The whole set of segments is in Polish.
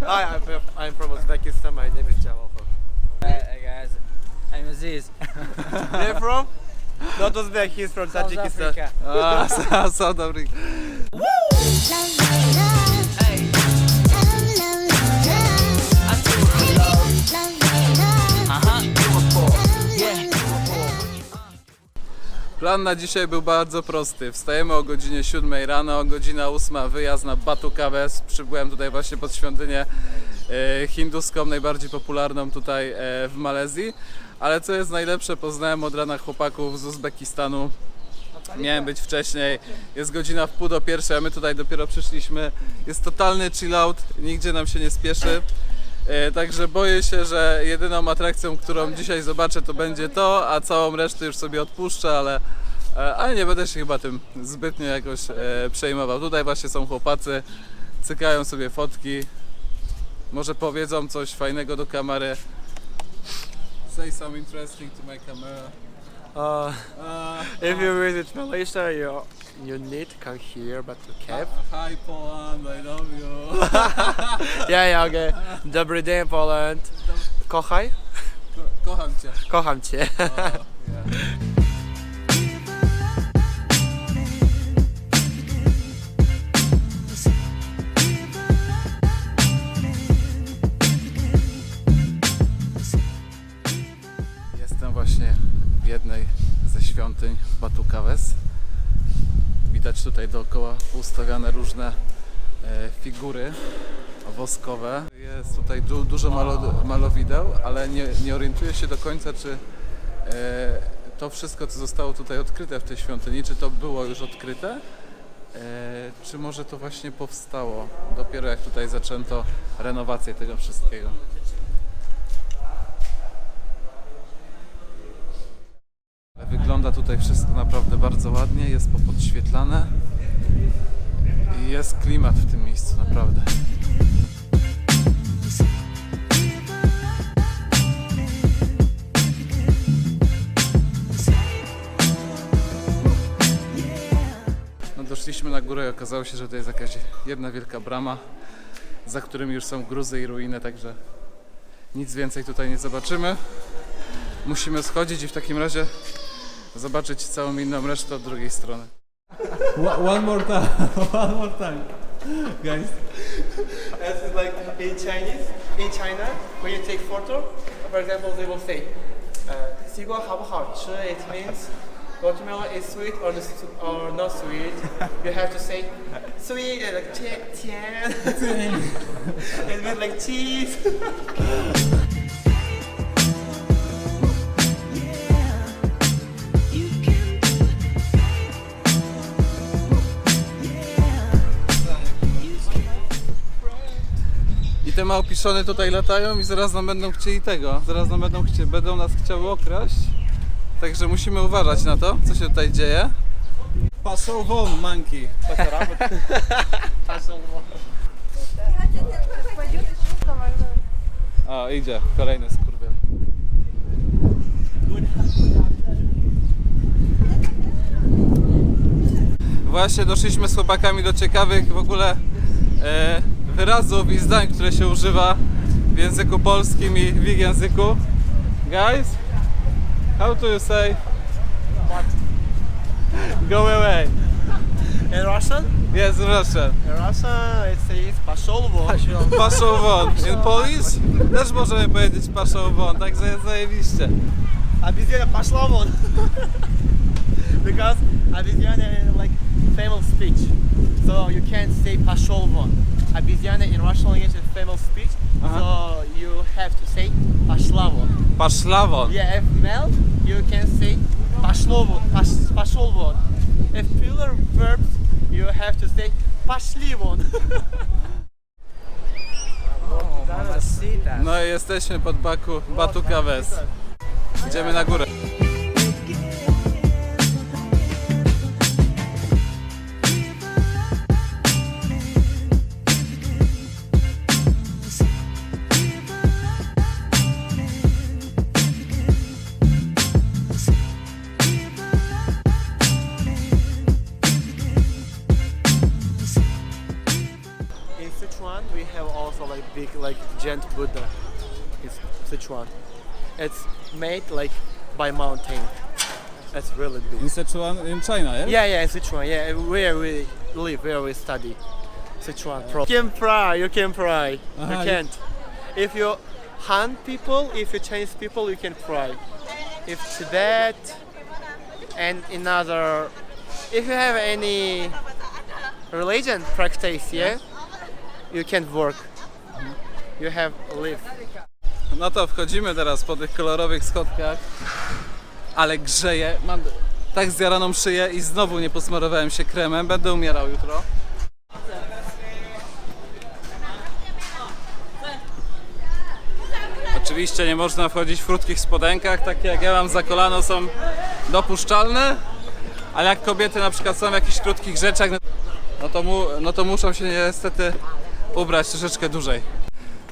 Hi, I'm from, I'm from Uzbekistan. My name is Jawahar. Hey guys, I'm Aziz. Where from? Not Uzbek. He's from South Tajikistan. Africa. A, South- South Africa. Plan na dzisiaj był bardzo prosty. Wstajemy o godzinie 7 rano, godzina 8 wyjazd na Batu. Przybyłem tutaj właśnie pod świątynię e, hinduską, najbardziej popularną tutaj e, w Malezji. Ale co jest najlepsze, poznałem od rana chłopaków z Uzbekistanu. Miałem być wcześniej, jest godzina w pół do pierwszej, a my tutaj dopiero przyszliśmy. Jest totalny chill out, nigdzie nam się nie spieszy. E, Także boję się, że jedyną atrakcją, którą dzisiaj zobaczę, to będzie to, a całą resztę już sobie odpuszczę, ale, e, ale nie będę się chyba tym zbytnio jakoś e, przejmował. Tutaj właśnie są chłopacy, cykają sobie fotki, może powiedzą coś fajnego do kamery. Say some interesting to my camera. Uh, Uh, if you visit Malaysia, you you need to come here, but to Cape. Hi Poland, I love you. Yeah, yeah, okay. Dobry dzień, Poland. Kochaj? Ko- kocham cię. Kocham cię. dookoła ustawiane różne e, figury woskowe. Jest tutaj du dużo malo malowideł, ale nie, nie orientuję się do końca, czy e, to wszystko, co zostało tutaj odkryte w tej świątyni, czy to było już odkryte, e, czy może to właśnie powstało dopiero jak tutaj zaczęto renowację tego wszystkiego. Wygląda tutaj wszystko naprawdę bardzo ładnie, jest popodświetlane jest klimat w tym miejscu, naprawdę. No doszliśmy na górę i okazało się, że to jest jakaś jedna wielka brama, za którymi już są gruzy i ruiny, także nic więcej tutaj nie zobaczymy. Musimy schodzić i w takim razie zobaczyć całą inną resztę od drugiej strony. One more time. One more time. Guys. As is like in Chinese, in China, when you take photo, for example, they will say, uh, 西瓜好不好吃? It means watermelon is sweet or, s- or not sweet. You have to say sweet and like 甜甜. it means like cheese. małpiszony tutaj latają i zaraz nam będą chcieli tego, zaraz nam będą, chcie, będą nas chciały okraść. Także musimy uważać na to, co się tutaj dzieje. Paso von monkey. O, idzie, kolejny skurwiel. Właśnie doszliśmy z chłopakami do ciekawych w ogóle e, wyrazów i zdań, które się używa w języku polskim i w ich języku. Guys, how do you say? Go away. In Russian? Yes, Russian. In Russian, it says пошел вон. Paszą won. In Polish też możemy powiedzieć paszą won, także jest zajebiście. Обезьяна пошла вон. because обезьяна is like famous speech. So you can't say пошел вон. Обезьяна in Russian language is famous speech. So you have to say пошла вон. Paszla won. Yeah, if male, you can say пошло вон. пош- Пошел вон. If plural verbs, you have to say пошли вон. Mamacita. No i jesteśmy pod Baku, Batu Caves. Idziemy na górę. Like giant Buddha. It's Sichuan. It's made like by mountain. That's really big. In Sichuan, in China, yeah? Yeah, yeah, Sichuan. Yeah, where we live, where we study. Sichuan. Pro. You can fry. You can fry. Uh-huh, you you- can't. If you hunt people, if you Chinese people, you can fry. If Tibet and another, if you have any religion practice, yeah, you can work. You have live. No to wchodzimy teraz po tych kolorowych schodkach, ale grzeje. Mam tak zjaraną szyję i znowu nie posmarowałem się kremem. Będę umierał jutro. Oczywiście nie można wchodzić w krótkich spodenkach, takie jak ja mam za kolano są dopuszczalne, ale jak kobiety na przykład są w jakichś krótkich rzeczach, no to, mu, no to muszą się niestety ubrać troszeczkę dłużej.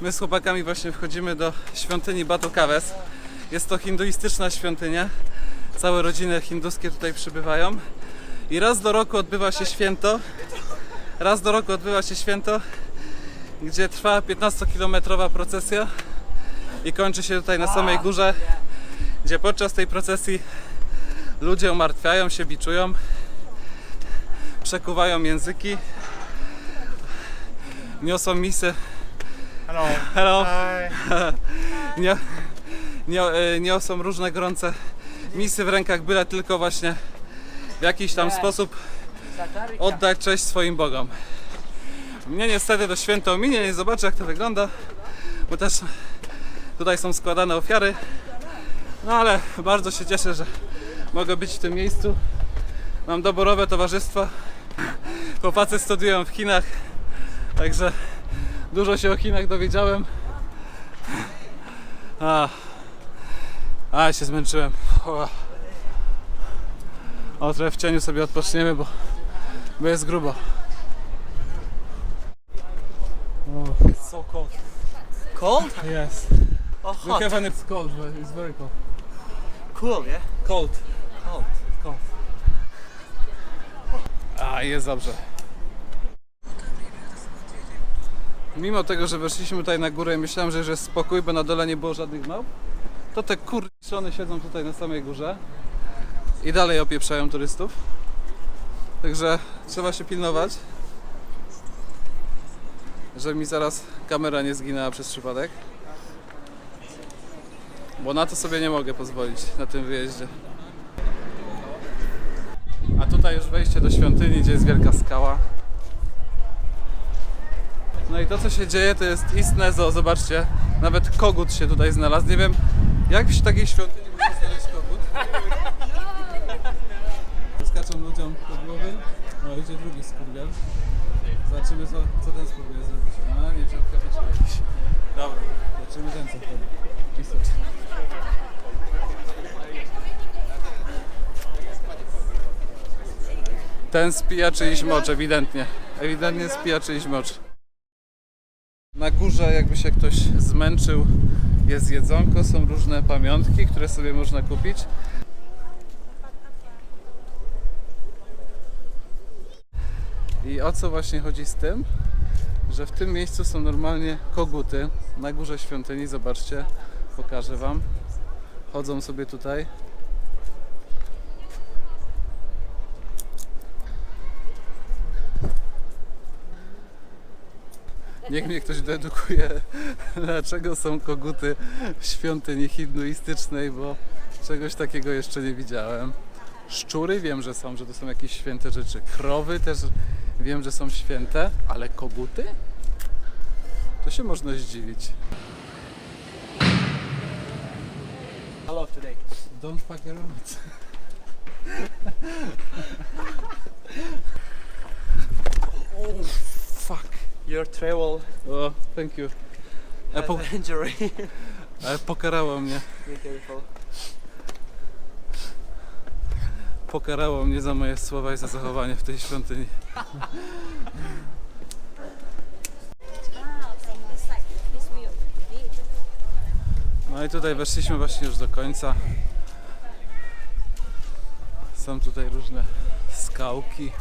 My z chłopakami właśnie wchodzimy do świątyni Batu Kawes. Jest to hinduistyczna świątynia. Całe rodziny hinduskie tutaj przybywają. I raz do roku odbywa się święto. Raz do roku odbywa się święto, gdzie trwa 15-kilometrowa procesja i kończy się tutaj na samej górze, gdzie podczas tej procesji ludzie umartwiają się, biczują, przekuwają języki, niosą misy Hello. Hello. Hi. Nie, nie, e, niosą różne gorące misy w rękach, byle tylko właśnie w jakiś tam sposób oddać cześć swoim bogom. Mnie niestety to święto ominie, nie zobaczę jak to wygląda, bo też tutaj są składane ofiary. No ale bardzo się cieszę, że mogę być w tym miejscu. Mam doborowe towarzystwo. Chłopacy studiują w Chinach, także dużo się o Chinach dowiedziałem. A, a się zmęczyłem. O, o trochę w cieniu sobie odpoczniemy, bo, bo jest grubo. So cold. Cold? Yes. Oh, We hot. have an it's cold, but it's very cold. Cool, yeah. Cold. Cold. Cold. A, jest dobrze. Mimo tego, że weszliśmy tutaj na górę i myślałem, że już jest spokój, bo na dole nie było żadnych małp, to te kurczone siedzą tutaj na samej górze i dalej opieprzają turystów. Także trzeba się pilnować, żeby mi zaraz kamera nie zginęła przez przypadek. Bo na to sobie nie mogę pozwolić na tym wyjeździe. A tutaj już wejście do świątyni, gdzie jest wielka skała. No i to co się dzieje to jest istne zobaczcie. Nawet kogut się tutaj znalazł. Nie wiem jak w takiej świątyni można znaleźć kogut. Skaczą ludziom po głowy. O, idzie drugi skurwiel. Zobaczymy co, co ten spróbuje zrobić. A, nie wziął kapeczki jakiś. Dobra, zobaczymy ten co wtedy. Istocznie. Ten spija czyjś mocz, ewidentnie. Ewidentnie spija czyjś mocz. Górze, jakby się ktoś zmęczył, jest jedzonko, są różne pamiątki, które sobie można kupić. I o co właśnie chodzi z tym? Że w tym miejscu są normalnie koguty. Na górze świątyni, zobaczcie, pokażę Wam. Chodzą sobie tutaj. Niech mnie ktoś doedukuje, dlaczego są koguty w świątyni hinduistycznej, bo czegoś takiego jeszcze nie widziałem. Szczury wiem, że są, że to są jakieś święte rzeczy. Krowy też wiem, że są święte, ale koguty? To się można zdziwić. Hello today. Don't fuck around. Oh, fuck. Your travel O, thank you. E, po, injury. ale pokarało mnie. Be careful. Pokarało mnie za moje słowa i za zachowanie w tej świątyni. No i tutaj weszliśmy właśnie już do końca. Są tutaj różne skałki.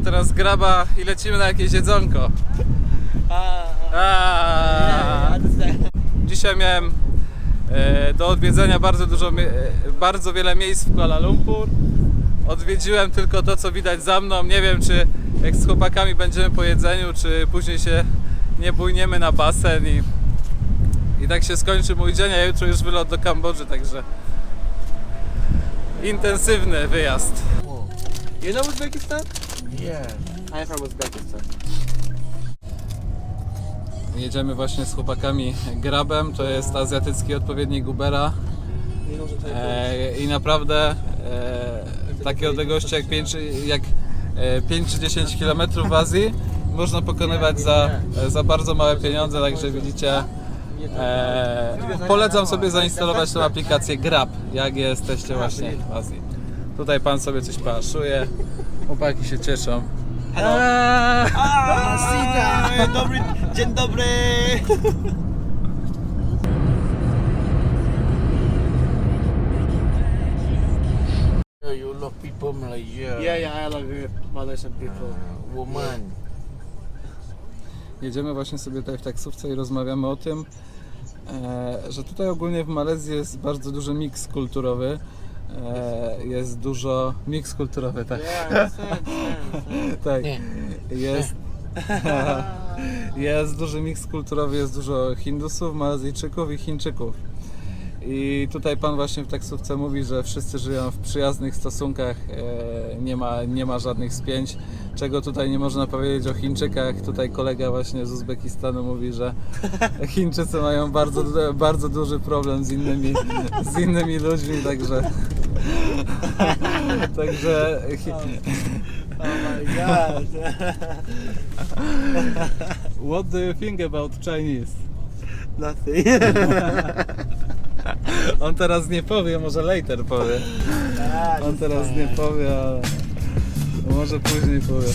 Teraz graba i lecimy na jakieś jedzonko. A. Dzisiaj miałem e, do odwiedzenia bardzo dużo, mie- e, bardzo wiele miejsc w Kuala Lumpur. Odwiedziłem tylko to, co widać za mną. Nie wiem, czy jak z chłopakami będziemy po jedzeniu, czy później się nie bójniemy na basen i, i tak się skończy mój dzień, a jutro już wylot do Kambodży, także intensywny wyjazd. You know Uzbekistan? Yeah. I'm from Uzbekistan. Jedziemy właśnie z chłopakami grabem, to jest azjatycki odpowiednik Ubera. E, I naprawdę e, takie odległości jak 5, czy- jak e, 5 czy 10 km w Azji można pokonywać za, za bardzo małe pieniądze, także widzicie. E, polecam sobie zainstalować tę aplikację Grab, jak jesteście właśnie w Azji. Tutaj pan sobie coś paszuje, chłopaki się cieszą. Eee! Sita! Dobry, dzień dobry! You love people Malaysia. Yeah, yeah, I love you, Malaysian people. Woman. Jedziemy właśnie sobie tutaj w taksówce i rozmawiamy o tym, e, że tutaj ogólnie w Malezji jest bardzo duży miks kulturowy. E, jest dużo miks kulturowy, tak. Tak. Nie. Jest, jest duży miks kulturowy, jest dużo Hindusów, Malezyjczyków i Chińczyków. I tutaj pan właśnie w taksówce mówi, że wszyscy żyją w przyjaznych stosunkach, e, nie ma, nie ma żadnych spięć, czego tutaj nie można powiedzieć o Chińczykach. Tutaj kolega właśnie z Uzbekistanu mówi, że Chińczycy mają bardzo, bardzo duży problem z innymi, z innymi ludźmi, także... Także Oh my god. What do you think about Chinese? Nothing. On teraz nie powie, może later powie. On teraz nie powie, ale może później powie.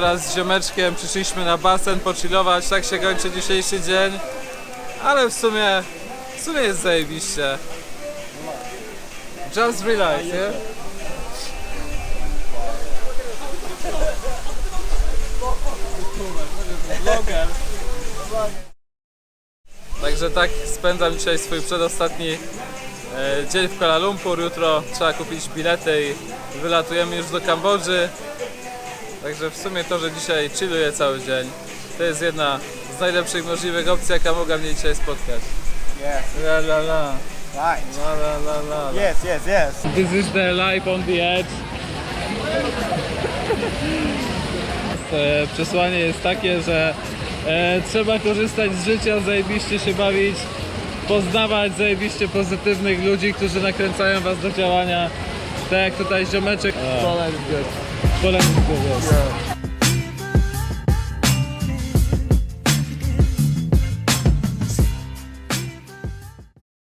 Teraz z ziomeczkiem przyszliśmy na basen pochillować, tak się kończy dzisiejszy dzień. Ale w sumie, w sumie jest zajebiście. Just relax, nie? Także tak spędzam dzisiaj swój przedostatni e, dzień w Kuala Lumpur. Jutro trzeba kupić bilety i wylatujemy już do Kambodży. Także w sumie to, że dzisiaj chilluję cały dzień, to jest jedna z najlepszych możliwych opcji, jaka mogła mnie dzisiaj spotkać. Yes, La la la, right. la la la la. Yes, yes, yes. This is the life on the edge. E, Przesłanie jest takie, że e, trzeba korzystać z życia, zajebiście się bawić, poznawać zajebiście pozytywnych ludzi, którzy nakręcają was do działania. Tak jak tutaj ziomeczek. Poland is good. Poland is good, yes. Yeah.